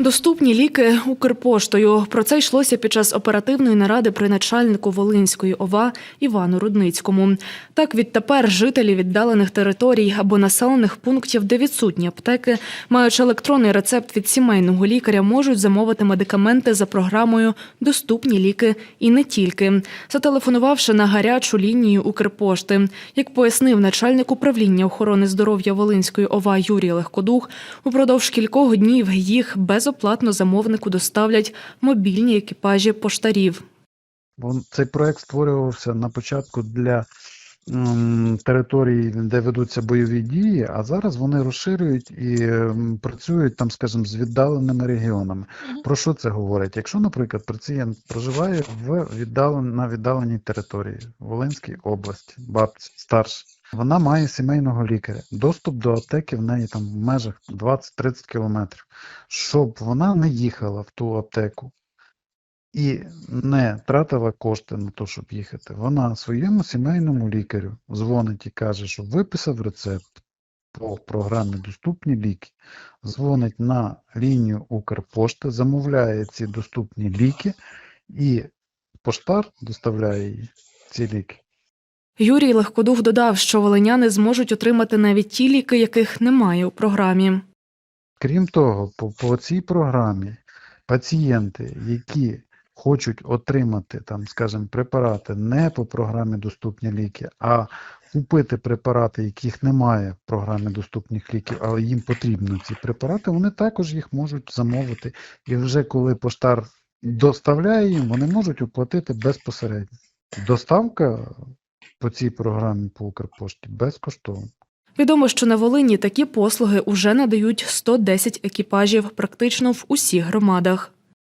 Доступні ліки Укрпоштою. Про це йшлося під час оперативної наради при начальнику Волинської ОВА Івану Рудницькому. Так, відтепер жителі віддалених територій або населених пунктів, де відсутні аптеки, маючи електронний рецепт від сімейного лікаря, можуть замовити медикаменти за програмою Доступні ліки і не тільки, зателефонувавши на гарячу лінію Укрпошти. Як пояснив начальник управління охорони здоров'я Волинської ОВА Юрій Легкодух, упродовж кількох днів їх безоплатно замовнику доставлять мобільні екіпажі поштарів. Цей проект створювався на початку для м, територій, де ведуться бойові дії, а зараз вони розширюють і працюють там, скажімо, з віддаленими регіонами. Про що це говорить? Якщо, наприклад, пацієнт проживає в віддален, на віддаленій території Волинській області, бабці, старший, вона має сімейного лікаря. Доступ до аптеки в неї там в межах 20-30 кілометрів. Щоб вона не їхала в ту аптеку і не тратила кошти на те, щоб їхати. Вона своєму сімейному лікарю дзвонить і каже, що виписав рецепт по програмі Доступні ліки, дзвонить на лінію Укрпошти, замовляє ці доступні ліки, і поштар доставляє їй ці ліки. Юрій Легкодух додав, що волиняни зможуть отримати навіть ті ліки, яких немає у програмі. Крім того, по, по цій програмі пацієнти, які хочуть отримати, там, скажімо, препарати не по програмі Доступні ліки, а купити препарати, яких немає в програмі доступних ліків, але їм потрібно ці препарати, вони також їх можуть замовити. І вже коли поштар доставляє їм, вони можуть оплатити безпосередньо. Доставка по цій програмі по Укрпошті безкоштовно. Відомо, що на Волині такі послуги уже надають 110 екіпажів практично в усіх громадах.